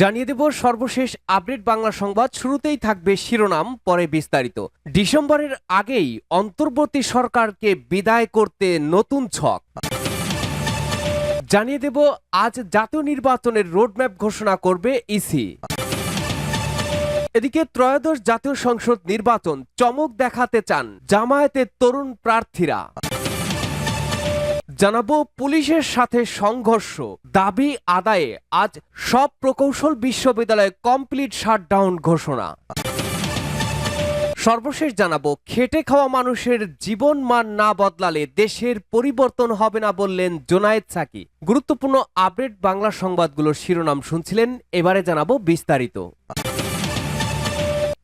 জানিয়ে দেব সর্বশেষ আপডেট বাংলা সংবাদ। শুরুতেই থাকবে শিরোনাম, পরে বিস্তারিত। ডিসেম্বরের আগেই অন্তর্বর্তী সরকারকে বিদায় করতে নতুন ছক। জানিয়ে দেব, আজ জাতীয় নির্বাচনের রোডম্যাপ ঘোষণা করবে ইসি। এদিকে ত্রয়োদশ জাতীয় সংসদ নির্বাচন চমক দেখাতে চান জামায়াতের তরুণ প্রার্থীরা। জানাব পুলিশের সাথে সংঘর্ষ। দাবি আদায়ে আজ সব প্রকৌশল বিশ্ববিদ্যালয়ে কমপ্লিট শাটডাউন ঘোষণা। সর্বশেষ জানাব, খেটে খাওয়া মানুষের জীবন মান না বদলালে দেশের পরিবর্তন হবে না বললেন জোনায়েদ সাকি। গুরুত্বপূর্ণ আপডেট বাংলা সংবাদগুলোর শিরোনাম শুনছিলেন, এবারে জানাব বিস্তারিত।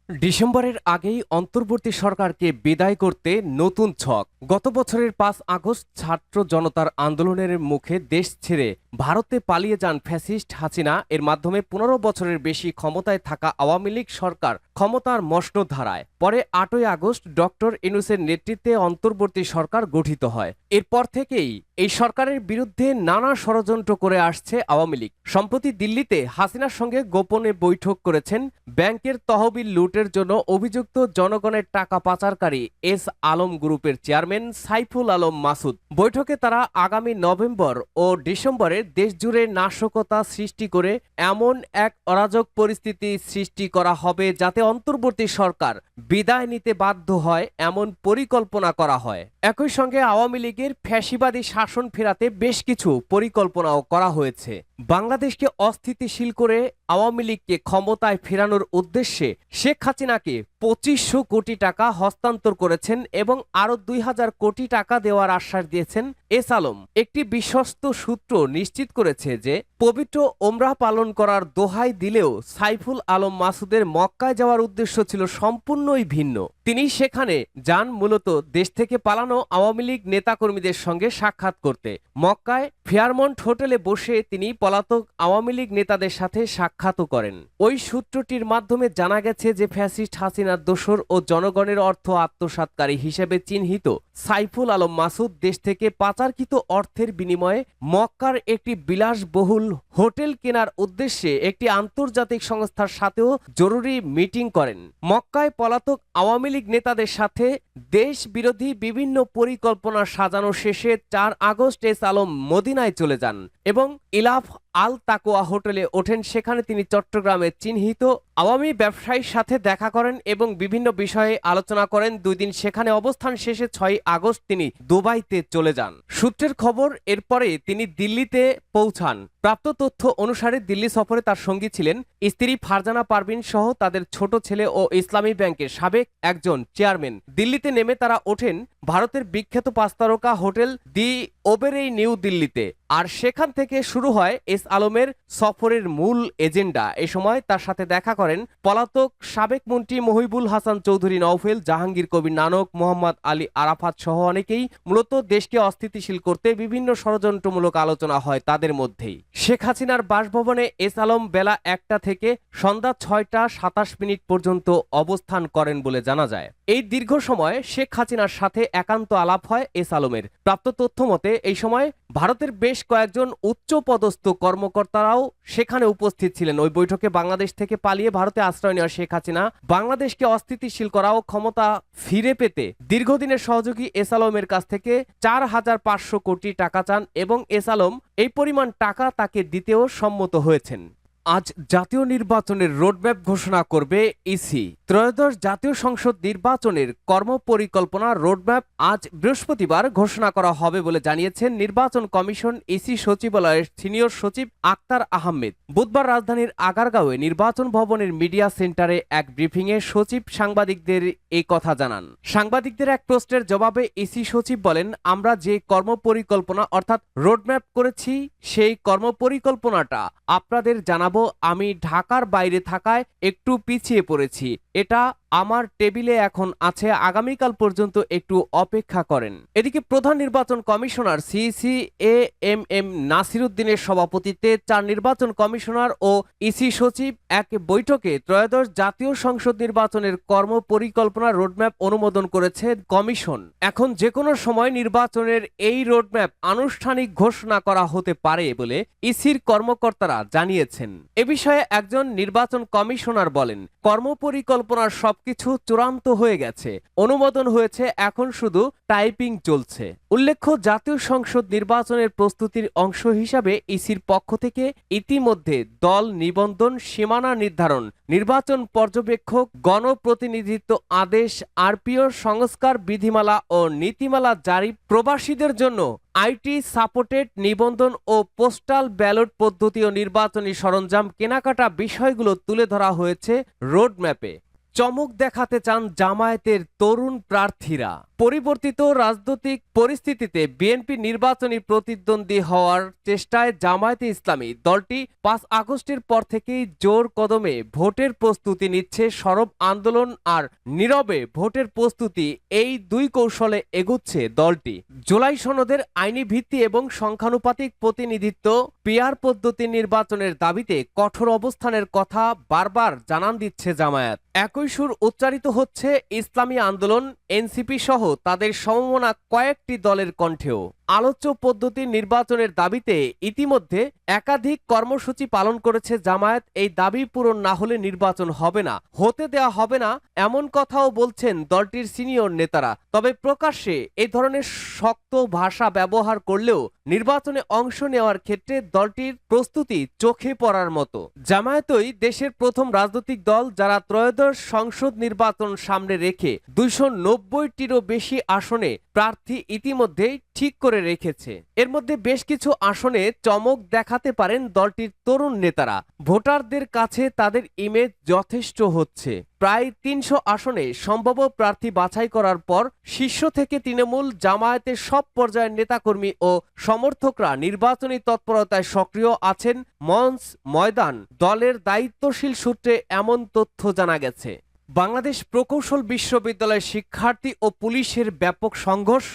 ডিসেম্বরের আগেই অন্তর্বর্তী সরকারকে বিদায় করতে নতুন ছক। গত বছরের পাঁচ আগস্ট ছাত্র জনতার আন্দোলনের মুখে দেশ ছেড়ে ভারতে পালিয়ে যান ফ্যাসিস্ট হাসিনা। এর মাধ্যমে পনেরো বছরের বেশি ক্ষমতায় থাকা আওয়ামী লীগ সরকার ক্ষমতার মসন ধারায় পরে আটই আগস্ট ডক্টর ইনুসের নেতৃত্বে অন্তর্বর্তী সরকার গঠিত হয়। এরপর থেকেই এই সরকারের বিরুদ্ধে নানা ষড়যন্ত্র করে আসছে আওয়ামী লীগ। সম্প্রতি দিল্লিতে হাসিনার সঙ্গে গোপনে বৈঠক করেছেন ব্যাংকের তহবিল লুটের জন্য অভিযুক্ত জনগণের টাকা পাচারকারী এস আলম গ্রুপের চেয়ারম্যান সাইফুল আলম মাসুদ। বৈঠকে তারা আগামী নভেম্বর ও ডিসেম্বরে দেশজুড়ে নাশকতা সৃষ্টি করে এমন এক অরাজক পরিস্থিতি সৃষ্টি করা হবে যাতে অন্তর্বর্তী সরকার বিদায় নিতে বাধ্য হয় এমন পরিকল্পনা করা হয়। একই সঙ্গে আওয়ামী লীগের ফ্যাসিবাদী শাসন ফেরাতে বেশ কিছু পরিকল্পনাও করা হয়েছে। বাংলাদেশকে অস্থিতিশীল করে আওয়ামী লীগকে ক্ষমতায় ফেরানোর উদ্দেশ্যে শেখ হাসিনাকে পঁচিশশো কোটি টাকা হস্তান্তর করেছেন এবং আরও দুই হাজার কোটি টাকা দেওয়ার আশ্বাস দিয়েছেন এস আলম। একটি বিশ্বস্ত সূত্র নিশ্চিত করেছে যে, পবিত্র ওমরাহ পালন করার দোহাই দিলেও সাইফুল আলম মাসুদের মক্কায় যাওয়ার উদ্দেশ্য ছিল সম্পূর্ণই ভিন্ন। তিনি সেখানে যান মূলত দেশ থেকে পালানো আওয়ামী লীগ নেতাকর্মীদের সঙ্গে সাক্ষাৎ করতে। মক্কায় ফেয়ারমন্ট হোটেলে বসে তিনি পলাতক আওয়ামী লীগ নেতাদের সাথে সাক্ষাৎও করেন। ওই সূত্রটির মাধ্যমে জানা গেছে যে ফ্যাসিস্ট হাসিনার দোসর ও জনগণের অর্থ আত্মসাৎকারী হিসেবে চিহ্নিত সাইফুল আলম মাসুদ দেশ থেকে পাচারকৃত অর্থের বিনিময়ে মক্কার একটি বিলাসবহুল হোটেল কেনার উদ্দেশ্যে একটি আন্তর্জাতিক সংস্থার সাথেও জরুরি মিটিং করেন। মক্কায় পলাতক আওয়ামী লীগ নেতাদের সাথে দেশ বিরোধী বিভিন্ন পরিকল্পনা সাজানো শেষে চার আগস্ট এস আলম মদিনায় চলে যান। এবং ইলাফ আল তাকোয়া হোটেলে ওঠেন। সেখানে তিনি চট্টগ্রামে চিহ্নিত। আওয়ামী ব্যবসায়ীর সাথে দেখা করেন এবং বিভিন্ন বিষয়ে আলোচনা করেন। দুই দিন সেখানে অবস্থান শেষে ছয় আগস্ট তিনি দুবাইতে চলে যান। সূত্রের খবর, এরপরে তিনি দিল্লিতে পৌঁছান। প্রাপ্ত তথ্য অনুসারে দিল্লি সফরে তার সঙ্গী ছিলেন স্ত্রী ফারজানা পারভিন সহ তাদের ছোট ছেলে ও ইসলামী ব্যাংকের সাবেক একজন চেয়ারম্যান। দিল্লিতে নেমে তারা ওঠেন ভারতের বিখ্যাত পাঁচতারকা হোটেল দি ওবেরেই নিউ দিল্লিতে। আর সেখান থেকে শুরু হয় এস আলমের সফরের মূল এজেন্ডা। এ সময় তার সাথে দেখা করেন পলাতক সাবেক মন্ত্রী মহিবুল হাসান চৌধুরী নওফেল, জাহাঙ্গীর কবির নানক, মোহাম্মদ আলী আরাফাত সহ অনেকেই মূলত দেশকে অস্থিতিশীল করতে বিভিন্ন ষড়যন্ত্রমূলক আলোচনা হয় তাদের মধ্যেই। শেখ হাসিনার বাসভবনে এস আলম বেলা একটা থেকে সন্ধ্যা ছয়টা সাতাশ মিনিট পর্যন্ত অবস্থান করেন বলে জানা যায়। এই দীর্ঘ সময় শেখ হাসিনার সাথে একান্ত আলাপ হয় এস আলমের। প্রাপ্ত তথ্য মতে, এই সময় ভারতের বেশ কয়েকজন উচ্চ পদস্থ কর্মকর্তারাও সেখানে উপস্থিত ছিলেন। ওই বৈঠকে বাংলাদেশ থেকে পালিয়ে ভারতে আশ্রয় নেওয়া শেখ হাসিনা বাংলাদেশকে অস্থিতিশীল করা ও ক্ষমতা ফিরে পেতে দীর্ঘদিনের সহযোগী এস আলমের কাছ থেকে চার হাজার পাঁচশো কোটি টাকা চান এবং এস আলম এই পরিমাণ টাকা তাকে দিতেও সম্মত হয়েছেন। আজ জাতীয় নির্বাচনের রোডম্যাপ ঘোষণা করবে ইসি। ত্রয়োদশ জাতীয় সংসদ নির্বাচনের কর্মপরিকল্পনা রোডম্যাপ আজ বৃহস্পতিবার ঘোষণা করা হবে বলে জানিয়েছেন নির্বাচন কমিশন ইসি সচিবালয়ের সিনিয়র সচিব আক্তার আহমেদ। বুধবার রাজধানীর আগারগাঁওয়ে নির্বাচন ভবনের মিডিয়া সেন্টারে এক ব্রিফিংয়ে সচিব সাংবাদিকদের এই কথা জানান। সাংবাদিকদের এক প্রশ্নের জবাবে ইসি সচিব বলেন, আমরা যে কর্মপরিকল্পনা অর্থাৎ রোডম্যাপ করেছি, সেই কর্মপরিকল্পনাটা আপনাদের জানাব আমি ঢাকার বাইরে থাকায় একটু পিছিয়ে পড়েছি। এটা আমার টেবিলে এখন আছে আগামীকাল পর্যন্ত একটু অপেক্ষা করেন। এদিকে প্রধান নির্বাচন commissioner CC A M M নাসিরুদ্দিনের সভাপতিত্বে চার নির্বাচন কমিশনার ও ইসি সচিব এক বৈঠকে ত্রয়োদশ জাতীয় সংসদ নির্বাচনের কর্ম পরিকল্পনা রোডম্যাপ অনুমোদন করেছে কমিশন। এখন যে কোনো সময় নির্বাচনের এই রোডম্যাপ আনুষ্ঠানিক ঘোষণা করা হতে পারে বলে ইসির কর্মকর্তারা জানিয়েছেন। এ বিষয়ে একজন নির্বাচন কমিশনার বলেন, কর্মপরিকল্পনার সবকিছু চূড়ান্ত হয়ে গেছে। অনুমোদন হয়েছে, এখন শুধু টাইপিং চলছে। উল্লেখ্য, জাতীয় সংসদ নির্বাচনের প্রস্তুতির অংশ হিসাবে ইসির পক্ষ থেকে ইতিমধ্যে দল নিবন্ধন সীমানা নির্ধারণ, নির্বাচন পর্যবেক্ষক, গণপ্রতিনিধিত্ব আদেশ, আরপিও সংস্কার বিধিমালা ও নীতিমালা জারি প্রবাসীদের জন্য আইটি সাপোর্টেড নিবন্ধন ও পোস্টাল ব্যালট পদ্ধতি ও নির্বাচনী সরঞ্জাম কেনাকাটা বিষয়গুলো তুলে ধরা হয়েছে রোডম্যাপে। চমক দেখাতে চান জামায়াতের তরুণ প্রার্থীরা। পরিবর্তিত রাজনৈতিক পরিস্থিতিতে বিএনপি নির্বাচনী প্রতিদ্বন্দ্বী হওয়ার চেষ্টায় জামায়াতে ইসলামী দলটি পাঁচ আগস্টের পর থেকেই জোর কদমে ভোটের প্রস্তুতি নিচ্ছে সরব আন্দোলন আর নীরবে ভোটের প্রস্তুতি এই দুই কৌশলে এগুচ্ছে দলটি। জুলাই সনদের আইনি ভিত্তি এবং সংখ্যানুপাতিক প্রতিনিধিত্ব পিয়ার পদ্ধতি নির্বাচনের দাবিতে কঠোর অবস্থানের কথা বারবার জানান দিচ্ছে জামায়াত। একই সুর উচ্চারিত হচ্ছে, ইসলামী আন্দোলন, এনসিপি সহ তাদের সমমনা কয়েকটি দলের কণ্ঠেও। আলোচ্য পদ্ধতি নির্বাচনের দাবিতে ইতিমধ্যে একাধিক কর্মসূচি পালন করেছে জামায়াত। এই দাবি পূরণ না হলে নির্বাচন হবে না, হতে দেওয়া হবে না এমন কথাও বলছেন দলটির সিনিয়র নেতারা। তবে প্রকাশ্যে এই ধরনের শক্ত ভাষা ব্যবহার করলেও নির্বাচনে অংশ নেওয়ার ক্ষেত্রে দলটির প্রস্তুতি চোখে পড়ার মতো। জামায়াতই দেশের প্রথম রাজনৈতিক দল যারা ত্রয়োদশ সংসদ নির্বাচন সামনে রেখে দুইশো নব্বইটিরও বেশি আসনে প্রার্থী ইতিমধ্যেই ঠিক করে রেখেছে। এর মধ্যে বেশ কিছু আসনে চমক দেখাতে পারেন দলটির তরুণ নেতারা। ভোটারদের কাছে তাদের ইমেজ যথেষ্ট হচ্ছে। প্রায় তিনশো আসনে সম্ভাব্য প্রার্থী বাছাই করার পর শীর্ষ থেকে তৃণমূল জামায়াতের সব পর্যায়ের নেতাকর্মী ও সমর্থকরা নির্বাচনী তৎপরতায় সক্রিয় আছেন মঞ্চ, ময়দান, দলের দায়িত্বশীল সূত্রে এমন তথ্য জানা গেছে। বাংলাদেশ প্রকৌশল বিশ্ববিদ্যালয়ের শিক্ষার্থী ও পুলিশের ব্যাপক সংঘর্ষ,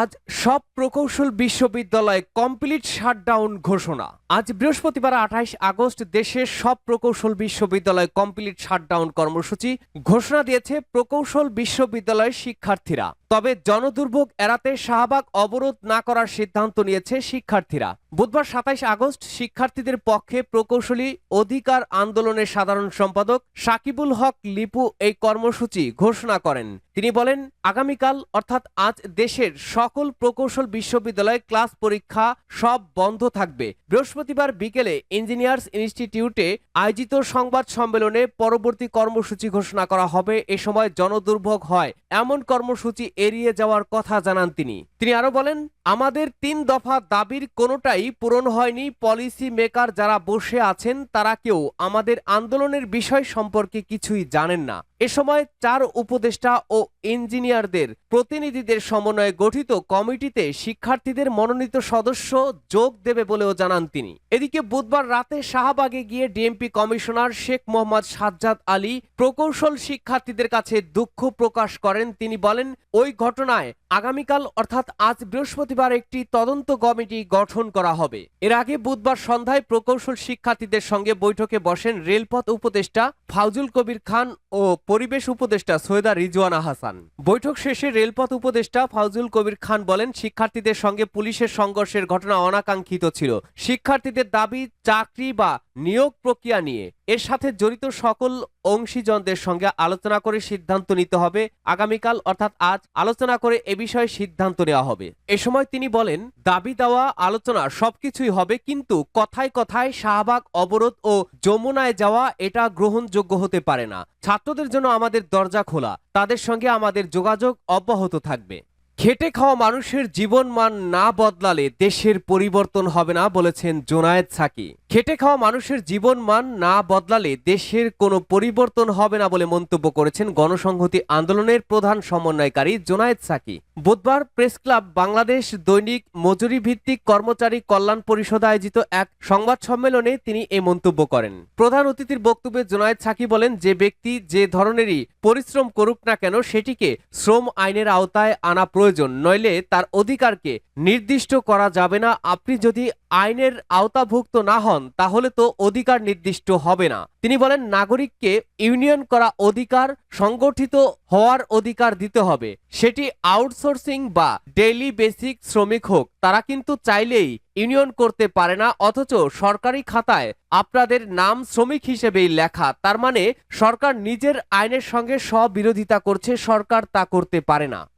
আজ সব প্রকৌশল বিশ্ববিদ্যালয়ে কমপ্লিট শাটডাউন ঘোষণা। আজ বৃহস্পতিবার আঠাইশ আগস্ট দেশের সব প্রকৌশল বিশ্ববিদ্যালয় কমপ্লিট শাটডাউন কর্মসূচি ঘোষণা দিয়েছে প্রকৌশল বিশ্ববিদ্যালয়ের শিক্ষার্থীরা। তবে জনদুর্ভোগ এড়াতে শাহবাগ অবরোধ না করার সিদ্ধান্ত নিয়েছে শিক্ষার্থীরা। বুধবার সাতাইশ আগস্ট শিক্ষার্থীদের পক্ষে প্রকৌশলী অধিকার আন্দোলনের সাধারণ সম্পাদক সাকিবুল হক লিপু এই কর্মসূচি ঘোষণা করেন। তিনি বলেন, আগামীকাল, অর্থাৎ আজ দেশের সকল প্রকৌশল বিশ্ববিদ্যালয় ক্লাস পরীক্ষা সব বন্ধ থাকবে। বৃহস্পতিবার বিকেলে ইঞ্জিনিয়ার্স ইনস্টিটিউটে আয়োজিত সংবাদ সম্মেলনে পরবর্তী কর্মসূচি ঘোষণা করা হবে। এ সময় জনদুর্ভোগ হয়। এমন কর্মসূচি এড়িয়ে যাওয়ার কথা জানান তিনি। তিনি আরও বলেন আমাদের তিন দফা দাবির কোনোটাই পূরণ হয়নি। পলিসি মেকার যারা বসে আছেন, তারা কেউ আমাদের আন্দোলনের বিষয় সম্পর্কে কিছুই জানেন না। এ সময় চার উপদেষ্টা ও ইঞ্জিনিয়ারদের প্রতিনিধিদের সমন্বয়ে গঠিত কমিটিতে শিক্ষার্থীদের মনোনীত সদস্য যোগ দেবে বলেও জানান তিনি। এদিকে বুধবার রাতে শাহবাগে গিয়ে ডিএমপি কমিশনার শেখ মোহাম্মদ সাজ্জাদ আলী প্রকৌশল শিক্ষার্থীদের কাছে দুঃখ প্রকাশ করেন। তিনি বলেন, ওই ঘটনায় আগামীকাল, অর্থাৎ আজ বৃহস্পতিবার একটি তদন্ত কমিটি গঠন করা হবে। এর আগে বুধবার সন্ধ্যায় প্রকৌশল শিক্ষার্থীদের সঙ্গে বৈঠকে বসেন রেলপথ উপদেষ্টা ফাউজুল কবির খান ও পরিবেশ উপদেষ্টা সৈয়দা রিজওয়ানা হাসান। বৈঠক শেষে রেলপথ উপদেষ্টা ফাউজুল কবির খান বলেন, শিক্ষার্থীদের সঙ্গে পুলিশের সংঘর্ষের ঘটনা অনাকাঙ্ক্ষিত ছিল। শিক্ষার্থীদের দাবি, চাকরি বা নিয়োগ প্রক্রিয়া নিয়ে। এর সাথে জড়িত সকল অংশীজনদের সঙ্গে আলোচনা করে সিদ্ধান্ত নিতে হবে। আগামীকাল অর্থাৎ আজ আলোচনা করে এ বিষয়ে সিদ্ধান্ত নেওয়া হবে। এ সময় তিনি বলেন, দাবি দেওয়া, আলোচনা সবকিছুই হবে, কিন্তু কথায় কথায় শাহবাগ অবরোধ ও যমুনায় যাওয়া এটা গ্রহণযোগ্য হতে পারে না। ছাত্রদের জন্য আমাদের দরজা খোলা, তাদের সঙ্গে আমাদের যোগাযোগ অব্যাহত থাকবে। খেটে খাওয়া মানুষের জীবনমান না বদলালে দেশের পরিবর্তন হবে না বলেছেন জোনায়েদ সাকি। খেটে খাওয়া মানুষের জীবনমান না বদলালে দেশের কোনো পরিবর্তন হবে না বলে মন্তব্য করেছেন গণসংহতি আন্দোলনের প্রধান সমন্বয়কারী জোনায়েদ সাকি। বুধবার প্রেস ক্লাব বাংলাদেশ দৈনিক মজুরি ভিত্তিক কর্মচারী কল্যাণ পরিষদ আয়োজিত এক সংবাদ সম্মেলনে তিনি এ মন্তব্য করেন। প্রধান অতিথির বক্তব্যে জোনায়েদ সাকি বলেন, যে ব্যক্তি যে ধরনেরই পরিশ্রম করুক না কেন, সেটিকে শ্রম আইনের আওতায় আনা প্রয়োজন, নইলে তার অধিকারকে নির্দিষ্ট করা যাবে না। আপনি যদি আইনের আওতাভুক্ত না হন, তাহলে তো অধিকার নির্দিষ্ট হবে না। তিনি বলেন, নাগরিককে ইউনিয়ন করা অধিকার, সংগঠিত হওয়ার অধিকার দিতে হবে। সেটি আউটসোর্সিং বা ডেইলি বেসিক শ্রমিক হোক, তারা কিন্তু চাইলেই ইউনিয়ন করতে পারে না, অথচ সরকারি খাতায় আপনাদের নাম শ্রমিক হিসেবেই লেখা। তার মানে সরকার নিজের আইনের সঙ্গে স্ববিরোধিতা করছে, সরকার তা করতে পারে না।